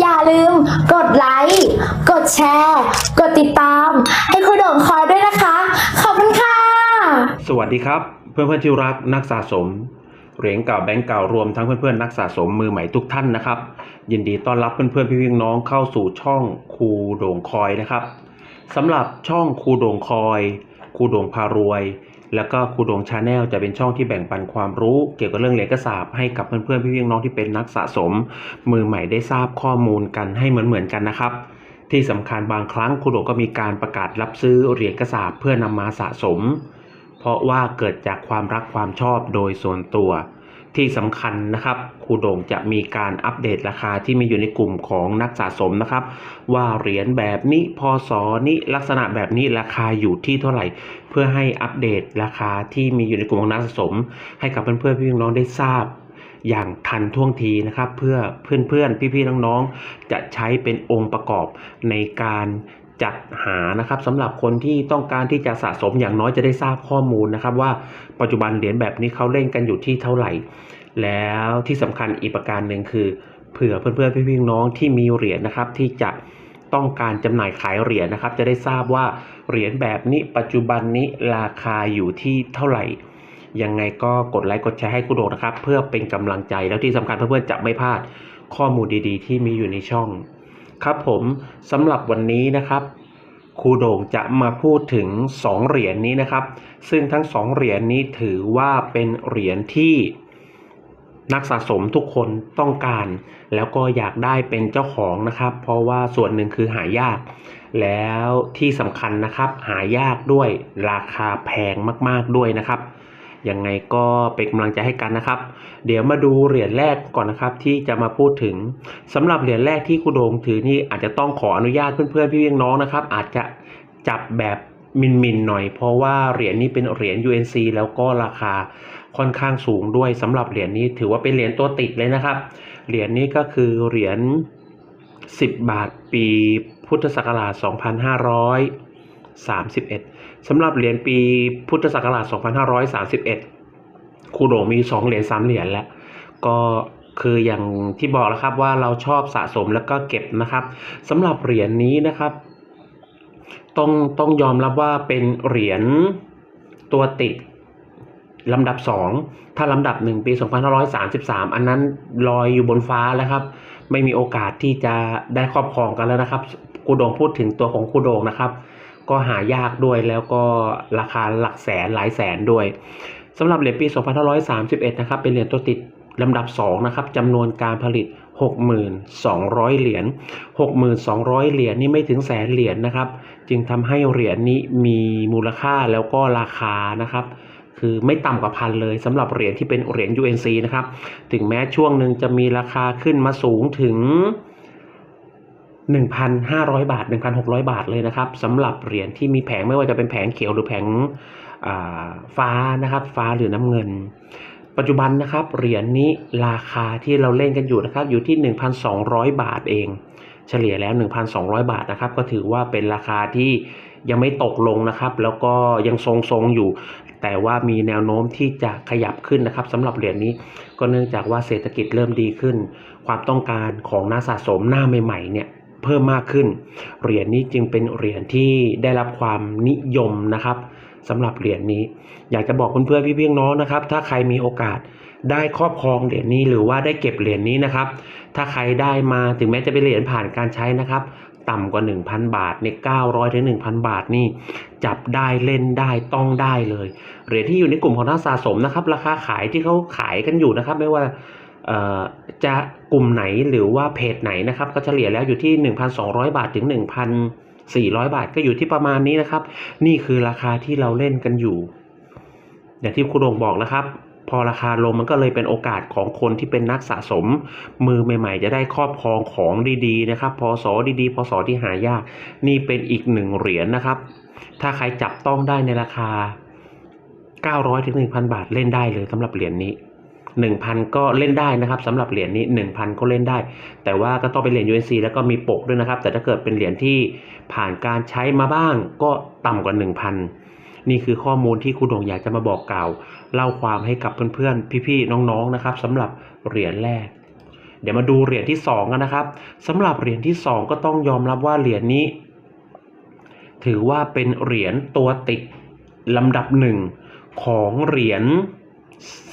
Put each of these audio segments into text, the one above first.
อย่าลืมกดไลค์ กดแชร์ กดติดตาม ให้ครูโด่งคอยด้วยนะคะ ขอบคุณค่ะ สวัสดีครับ เพื่อนเพื่อนที่รักนักสะสม เหรียญเก่าแบงก์เก่ารวมทั้งเพื่อนเพื่อนนักสะสมมือใหม่ทุกท่านนะครับ ยินดีต้อนรับเพื่อนเพื่อนๆพี่น้องเข้าสู่ช่องครูโด่งคอยนะครับสำหรับช่องครูโด่งคอยครูโด่งพารวย แล้วก็ครูโด่งชาแนลจะเป็นช่องที่แบ่งปันความรู้เกี่ยวกับเรื่องเหรียญกระสาบให้กับเพื่อนเพื่อนๆพี่ๆน้องที่เป็นนักสะสม มือใหม่ได้ทราบข้อมูลกันให้เหมือนๆกันนะครับ ที่สำคัญบางครั้งครูโด่งก็มีการประกาศรับซื้อเหรียญกระสาบเพื่อนำมาสะสม เพราะว่าเกิดจากความรักความชอบโดยส่วนตัว ที่สำคัญนะครับครูโด่งจะมีการอัปเดตราคาที่มีอยู่ในกลุ่มของนักสะสมนะครับ ว่าเหรียญแบบนี้พอศนี้ลักษณะแบบนี้ราคาอยู่ที่เท่าไหร่ เพื่อให้อัปเดตราคาที่มีอยู่ในกลุ่มของนักสะสม ให้กับเพื่อนๆพี่น้องได้ทราบอย่างทันท่วงทีนะครับ เพื่อเพื่อนๆ พี่ๆ น้องๆ จะใช้เป็นองค์ประกอบในการ จัดหานะครับสำหรับคนที่ต้องการที่จะสะสมอย่างน้อยจะได้ทราบข้อมูลนะครับว่าปัจจุบันเหรียญแบบนี้เขาเล่นกันอยู่ที่เท่าไหร่ แล้วที่สำคัญอีกประการหนึ่งคือเผื่อเพื่อนๆพี่ๆน้องที่มีเหรียญนะครับที่จะต้องการจำหน่ายขายเหรียญนะครับ จะได้ทราบว่าเหรียญแบบนี้ปัจจุบันนี้ราคาอยู่ที่เท่าไหร่ยังไงก็กดไลค์กดแชร์ให้ครูโดนะครับ เพื่อเป็นกำลังใจแล้วที่สำคัญเพื่อนๆจะไม่พลาดข้อมูลดีๆ ที่มีอยู่ในช่อง ครับผมสำหรับวันนี้นะครับครูโด่งจะมาพูดถึง 2 เหรียญนี้นะครับ ซึ่งทั้ง 2 เหรียญนี้ถือว่าเป็นเหรียญที่นักสะสมทุกคนต้องการ แล้วก็อยากได้เป็นเจ้าของนะครับ เพราะว่าส่วนหนึ่งคือหายาก แล้วที่สำคัญนะครับหายากด้วยราคาแพงมากๆด้วยนะครับ ยังไงก็เป็นกำลังใจให้กันนะครับ เดี๋ยวมาดูเหรียญแรกก่อนนะครับที่จะมาพูดถึงสำหรับเหรียญแรกที่ครูโดงถือนี่อาจจะต้องขออนุญาตเพื่อนๆพี่น้องนะครับ อาจจะจับแบบมินๆหน่อย เพราะว่าเหรียญนี้เป็นเหรียญ UNC แล้วก็ราคาค่อนข้างสูงด้วยสำหรับเหรียญนี้ถือว่าเป็นเหรียญตัวติดเลยนะครับ เหรียญนี้ก็คือเหรียญ10 บาทปีพุทธศักราช 2531 สำหรับเหรียญปีพุทธศักราช 2531ครูโดมี 2 เหรียญ3เหรียญแล้ว ก็คืออย่างที่บอกแล้วครับว่าเราชอบสะสมแล้วก็เก็บนะครับสำหรับเหรียญนี้นะครับ ต้องต้องยอมรับว่าเป็นเหรียญตัวติดลำดับ 2 ถ้าลำดับ 1 ปี 2533 อันนั้นลอยอยู่บนฟ้าแล้วครับ ไม่มีโอกาสที่จะได้ครอบครองกันแล้วนะครับคูโดงพูดถึงตัวของคูโดงนะครับ ก็หายากด้วยแล้วก็ราคาหลักแสนหลายแสนด้วยสำหรับเหรียญปี 2531 นะครับ เป็นเหรียญตัวติดลำดับ 2 นะครับจำนวนการผลิต 6,200 เหรียญ 6,200 เหรียญนี่ไม่ถึงแสนเหรียญนะครับ จึงทำให้เหรียญนี้มีมูลค่าแล้วก็ราคานะครับ คือไม่ต่ำกว่าพันเลยสำหรับเหรียญที่เป็นเหรียญ UNC นะครับ ถึงแม้ช่วงหนึ่งจะมีราคาขึ้นมาสูงถึง 1,500 บาท 1,600 บาทเลยนะครับสำหรับเหรียญที่มีแผงไม่ว่าจะเป็นแผงเขียวหรือแผงฟ้านะครับฟ้าหรือน้ำเงิน ปัจจุบันนะครับเหรียญนี้ราคาที่เราเล่นกันอยู่นะครับอยู่ที่ 1,200 บาทเอง เฉลี่ยแล้ว 1,200 บาทนะครับก็ถือว่าเป็นราคาที่ยังไม่ตกลงนะครับ แล้วก็ยังทรงๆอยู่ แต่ว่ามีแนวโน้มที่จะขยับขึ้นนะครับสำหรับเหรียญนี้ก็เนื่องจากว่าเศรษฐกิจเริ่มดีขึ้น ความต้องการของนักสะสมหน้าใหม่ๆเนี่ย เพิ่มมากขึ้น เหรียญนี้จึงเป็นเหรียญที่ได้รับความนิยมนะครับสำหรับเหรียญนี้ อยากจะบอกเพื่อนๆพี่ๆน้องนะครับ ถ้าใครมีโอกาสได้ครอบครองเหรียญนี้หรือว่าได้เก็บเหรียญนี้นะครับ ถ้าใครได้มาถึงแม้จะเป็นเหรียญผ่านการใช้นะครับ ต่ำกว่า 1,000 บาทเนี่ย900ถึง1,000 บาทนี่ จับได้เล่นได้ต้องได้เลย เหรียญที่อยู่ในกลุ่มของนักสะสมนะครับ ราคาขายที่เขาขายกันอยู่นะครับ ไม่ว่า จะกลุ่มไหนหรือว่าเพจไหนนะครับ ก็เฉลี่ยแล้วอยู่ที่ 1,200 บาทถึง 1,400 บาทก็อยู่ที่ประมาณนี้นะครับ นี่คือราคาที่เราเล่นกันอยู่ อย่างที่ครูโดงบอกนะครับ พอราคาลงมันก็เลยเป็นโอกาสของคนที่เป็นนักสะสม มือใหม่ ๆ จะได้ครอบครองของดีๆนะครับพศดีๆพศที่หายาก นี่เป็นอีกหนึ่งเหรียญนะครับ ถ้าใครจับต้องได้ในราคา 900ถึง1,000 บาทเล่นได้เลยสำหรับเหรียญนี้ 1,000 ก็เล่นได้นะครับสำหรับเหรียญนี้ 1,000 ก็เล่นได้ แต่ว่าก็ต้องเป็นเหรียญ USC แล้วก็มีปกด้วยนะครับ แต่ถ้าเกิดเป็นเหรียญที่ผ่านการใช้มาบ้าง ก็ต่ำกว่า 1,000 นี่คือข้อมูลที่ครูโดงอยากจะมาบอกกล่าว เล่าความให้กับเพื่อนๆ พี่ๆ น้องๆ นะครับสำหรับเหรียญแรก เดี๋ยวมาดูเหรียญที่สองกันนะครับสำหรับเหรียญที่สองก็ต้องยอมรับว่าเหรียญนี้ ถือว่าเป็นเหรียญตัวติดลำดับหนึ่งของเหรียญ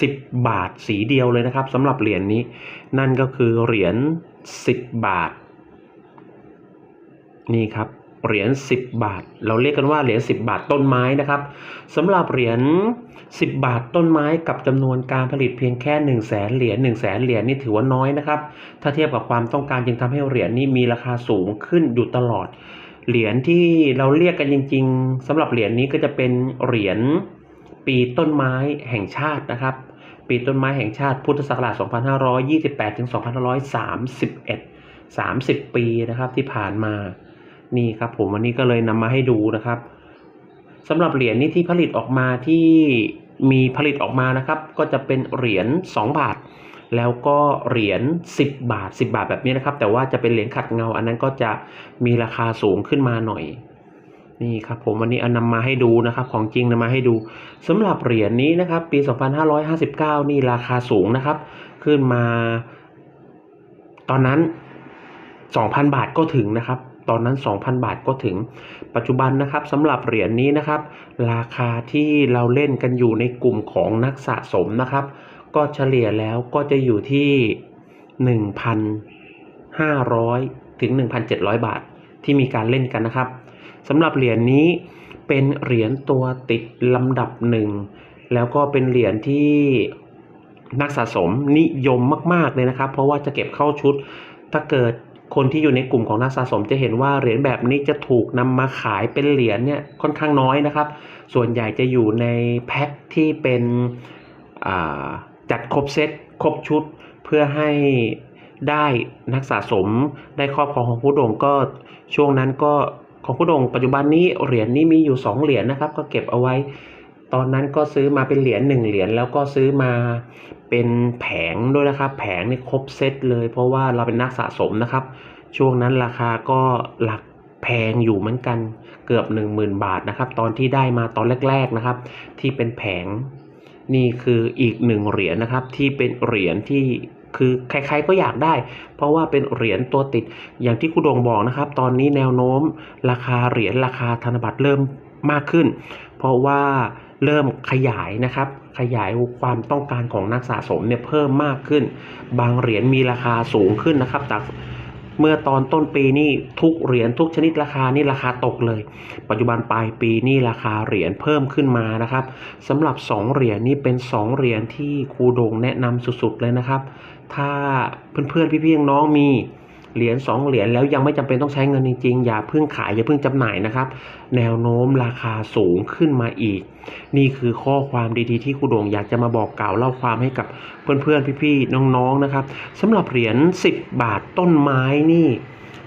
10 บาทสีเดียวเลยนะครับสำหรับเหรียญนี้ นั่นก็คือเหรียญ10 บาท นี่ครับเหรียญ10 บาท เราเรียกกันว่าเหรียญ10 บาทต้นไม้นะครับสำหรับเหรียญ10 บาทต้นไม้กับจำนวนการผลิตเพียงแค่1 0 0 0 0แสนเหรียญ1 0 0 0 0แสนเหรียญนี่ถือว่าน้อยนะครับ ถ้าเทียบกับความต้องการจึงทำให้เหรียญนี้มีราคาสูงขึ้นอยู่ตลอด เหรียญที่เราเรียกกันจริง ๆสำหรับเหรียญนี้ก็จะเป็นเหรียญ ปีต้นไม้แห่งชาตินะครับ ปีต้นไม้แห่งชาติพุทธศักราช 2528 ถึง 2531 30 ปีนะครับที่ผ่านมา นี่ครับผมวันนี้ก็เลยนำมาให้ดูนะครับสำหรับเหรียญนี้ที่ผลิตออกมาที่มีผลิตออกมานะครับ ก็จะเป็นเหรียญ2บาท แล้วก็เหรียญ10 บาท 10 บาทแบบนี้นะครับ แต่ว่าจะเป็นเหรียญขัดเงา อันนั้นก็จะมีราคาสูงขึ้นมาหน่อย นี่ครับผมวันนี้เอานำมาให้ดูนะครับ ของจริงนำมาให้ดูสำหรับเหรียญนี้นะครับ ปี 2559 นี่ราคาสูงนะครับ ขึ้นมา ตอนนั้น 2,000 บาทก็ถึงนะครับ ตอนนั้น 2,000 บาทก็ถึง ปัจจุบันนะครับสำหรับเหรียญนี้นะครับ ราคาที่เราเล่นกันอยู่ในกลุ่มของนักสะสมนะครับ ก็เฉลี่ยแล้วก็จะอยู่ที่ 1,500 ถึง 1,700 บาทที่มีการเล่นกันนะครับ สำหรับเหรียญนี้เป็นเหรียญตัวติดลำดับหนึ่งแล้วก็เป็นเหรียญที่นักสะสมนิยมมาก ๆเลยนะครับ เพราะว่าจะเก็บเข้าชุด ถ้าเกิดคนที่อยู่ในกลุ่มของนักสะสมจะเห็นว่าเหรียญแบบนี้จะถูกนำมาขายเป็นเหรียญเนี่ยค่อนข้างน้อยนะครับ ส่วนใหญ่จะอยู่ในแพ็คที่เป็นจัดครบเซตครบชุด เพื่อให้ได้นักสะสมได้ครอบครองของผู้โด่งก็ช่วงนั้นก็ ของผู้โด่งปัจจุบันนี้เหรียญนี้มีอยู่ 2 เหรียญนะครับ ก็เก็บเอาไว้ ตอนนั้นก็ซื้อมาเป็นเหรียญหนึ่งเหรียญแล้วก็ซื้อมาเป็นแผงด้วยนะครับ แผงนี่ครบเซตเลย เพราะว่าเราเป็นนักสะสมนะครับ ช่วงนั้นราคาก็หลักแพงอยู่เหมือนกันเกือบ 10,000 บาทนะครับ ตอนที่ได้มาตอนแรก ๆนะครับ ที่เป็นแผงนี่คืออีกหนึ่งเหรียญนะครับ ที่เป็นเหรียญที่ คือใครๆก็อยากได้ เพราะว่าเป็นเหรียญตัวติดอย่างที่คุณโดงบอกนะครับ ตอนนี้แนวโน้ม ราคาเหรียญราคาธนบัตรเริ่มมากขึ้น เพราะว่าเริ่มขยายนะครับ ขยายความต้องการของนักสะสมเนี่ยเพิ่มมากขึ้น บางเหรียญมีราคาสูงขึ้นนะครับจากเมื่อตอนต้นปีนี่ทุกเหรียญทุกชนิดราคานี่ราคาตกเลย ปัจจุบันปลายปีนี่ราคาเหรียญเพิ่มขึ้นมานะครับสำหรับ 2 เหรียญนี่เป็น 2 เหรียญที่ครูโดงแนะนำสุดๆเลยนะครับ ถ้าเพื่อนๆพี่ๆน้องมีเหรียญ2เหรียญแล้วยังไม่จำเป็นต้องใช้เงินจริงๆ อย่าเพิ่งขายอย่าเพิ่งจำหน่ายนะครับ แนวโน้มราคาสูงขึ้นมาอีก นี่คือข้อความดีๆที่ครูโดงอยากจะมาบอกกล่าวเล่าความให้กับเพื่อนๆพี่ๆน้องๆนะครับสำหรับเหรียญ10 บาทต้นไม้นี่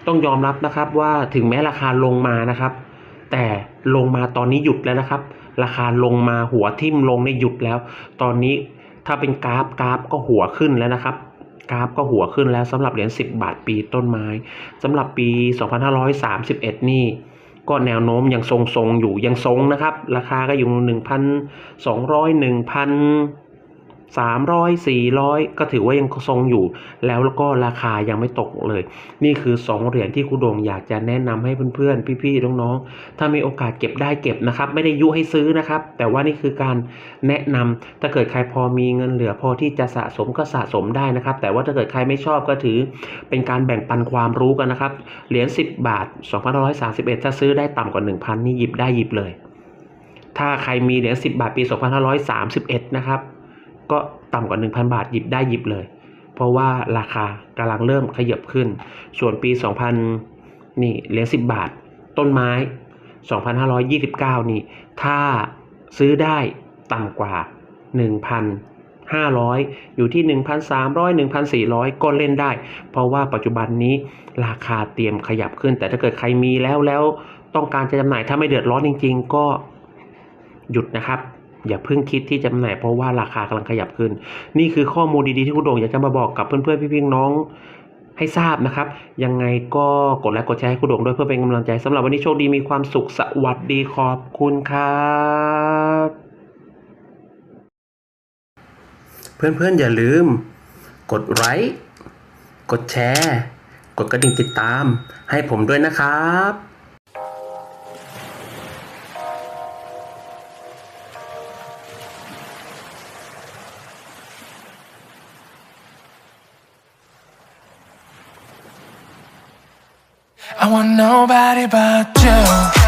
ต้องยอมรับนะครับว่าถึงแม้ราคาลงมานะครับ แต่ลงมาตอนนี้หยุดแล้วนะครับ ราคาลงมาหัวทิ่มลงในหยุดแล้ว ตอนนี้ถ้าเป็นกราฟกราฟก็หัวขึ้นแล้วนะครับ กราฟก็หัวขึ้นแล้วสำหรับเหรียญ10 บาทปีต้นไม้สำหรับปี 2531 นี่ก็แนวโน้มยังทรงๆอยู่ยังทรงนะครับ ราคาก็อยู่ 1,200 1,000 300 400 ก็ถือว่ายังทรงอยู่แล้วก็ราคายังไม่ตกเลย นี่คือ 2 เหรียญที่ครูโดงอยากจะแนะนำให้เพื่อนๆ พี่ๆ น้องๆ ถ้ามีโอกาสเก็บได้เก็บนะครับ ไม่ได้ยุให้ซื้อนะครับ แต่ว่านี่คือการแนะนำถ้าเกิดใครพอมีเงินเหลือพอที่จะสะสมก็สะสมได้นะครับ แต่ว่าถ้าเกิดใครไม่ชอบก็ถือเป็นการแบ่งปันความรู้กันนะครับ เหรียญ10 บาท2531 ถ้าซื้อได้ต่ำกว่า 1,000 นี่หยิบได้หยิบเลย ถ้าใครมีเหรียญ10 บาทปี 2531 นะครับ ก็ต่ำกว่า 1,000 บาทหยิบได้หยิบเลย เพราะว่าราคากำลังเริ่มขยับขึ้น ส่วนปี 2000นี่เหรียญ10 บาท ต้นไม้ 2529 นี่ ถ้าซื้อได้ต่ำกว่า 1,500 อยู่ที่ 1,300 1,400 ก็เล่นได้ เพราะว่าปัจจุบันนี้ราคาเตรียมขยับขึ้น แต่ถ้าเกิดใครมีแล้วแล้วต้องการจะจำหน่ายถ้าไม่เดือดร้อนจริง ๆ ก็หยุดนะครับ อย่าเพิ่งคิดที่จำหน่ายเพราะว่าราคากำลังขยับขึ้น นี่คือข้อมูลดีๆที่คุณโด่งอยากจะมาบอกกับเพื่อนๆพี่ๆน้องให้ทราบนะครับ ยังไงก็กดไลค์กดแชร์ให้คุณโด่งด้วยเพื่อเป็นกำลังใจสำหรับวันนี้โชคดีมีความสุขสวัสดีขอบคุณครับเพื่อนๆอย่าลืม กดไลค์กดแชร์ กดกระดิ่งติดตาม ให้ผมด้วยนะครับ want nobody but you.